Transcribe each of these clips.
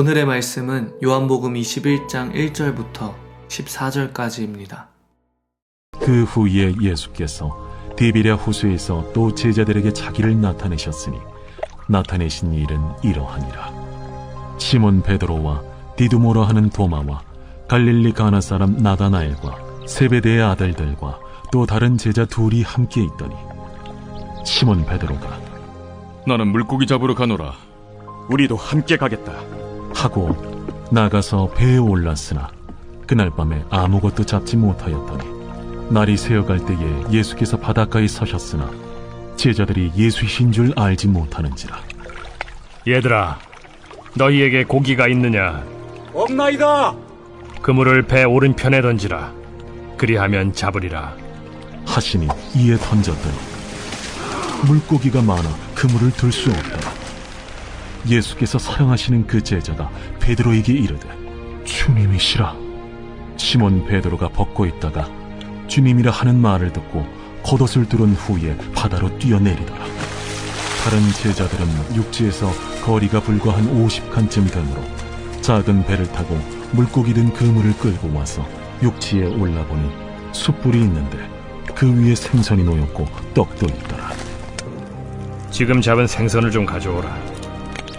오늘의 말씀은 요한복음 21장 1절부터 14절까지입니다. 그 후에 예수께서 디비랴 호수에서 또 제자들에게 자기를 나타내셨으니 나타내신 일은 이러하니라 시몬 베드로와 디두모라 하는 도마와 갈릴리 가나 사람 나다나엘과 세베대의 아들들과 또 다른 제자 둘이 함께 있더니 시몬 베드로가 나는 물고기 잡으러 가노라. 우리도 함께 가겠다. 하고 나가서 배에 올랐으나 그날 밤에 아무것도 잡지 못하였더니 날이 새어갈 때에 예수께서 바닷가에 서셨으나 제자들이 예수이신 줄 알지 못하는지라 얘들아, 너희에게 고기가 있느냐? 없나이다. 그물을 배 오른편에 던지라. 그리하면 잡으리라. 하시니 이에 던졌더니 물고기가 많아 그물을 들 수 없더라 예수께서 사랑하시는 그 제자가 베드로에게 이르되 주님이시라. 시몬 베드로가 벗고 있다가 주님이라 하는 말을 듣고 겉옷을 두른 후에 바다로 뛰어내리더라. 다른 제자들은 육지에서 거리가 불과 한 50칸쯤 되므로 작은 배를 타고 물고기 든 그물을 끌고 와서 육지에 올라보니 숯불이 있는데 그 위에 생선이 놓였고 떡도 있더라. 지금 잡은 생선을 좀 가져오라.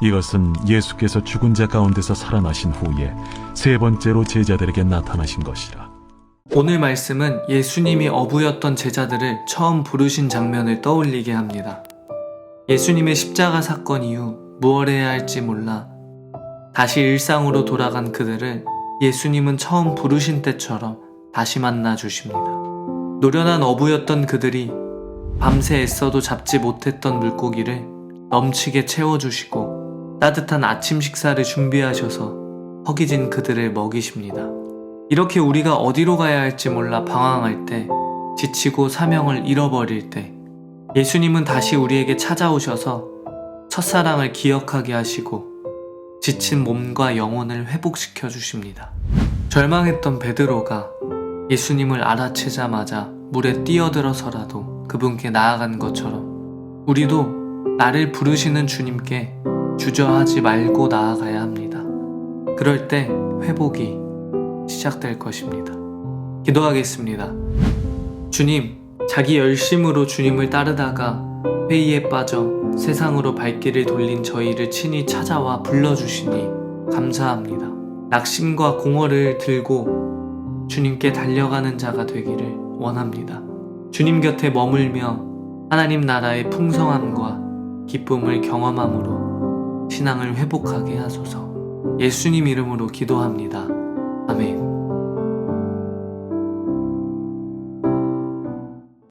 이것은 예수께서 죽은 자 가운데서 살아나신 후에 세 번째로 제자들에게 나타나신 것이라. 오늘 말씀은 예수님이 어부였던 제자들을 처음 부르신 장면을 떠올리게 합니다. 예수님의 십자가 사건 이후 무엇 해야 할지 몰라 다시 일상으로 돌아간 그들을 예수님은 처음 부르신 때처럼 다시 만나 주십니다. 노련한 어부였던 그들이 밤새 애써도 잡지 못했던 물고기를 넘치게 채워주시고 따뜻한 아침 식사를 준비하셔서 허기진 그들을 먹이십니다. 이렇게 우리가 어디로 가야 할지 몰라 방황할 때, 지치고 사명을 잃어버릴 때, 예수님은 다시 우리에게 찾아오셔서 첫사랑을 기억하게 하시고, 지친 몸과 영혼을 회복시켜 주십니다. 절망했던 베드로가 예수님을 알아채자마자 물에 뛰어들어서라도 그분께 나아간 것처럼, 우리도 나를 부르시는 주님께 주저하지 말고 나아가야 합니다. 그럴 때 회복이 시작될 것입니다. 기도하겠습니다. 주님, 자기 열심으로 주님을 따르다가 회의에 빠져 세상으로 발길을 돌린 저희를 친히 찾아와 불러주시니 감사합니다. 낙심과 공허를 들고 주님께 달려가는 자가 되기를 원합니다. 주님 곁에 머물며 하나님 나라의 풍성함과 기쁨을 경험함으로 신앙을 회복하게 하소서. 예수님 이름으로 기도합니다. 아멘.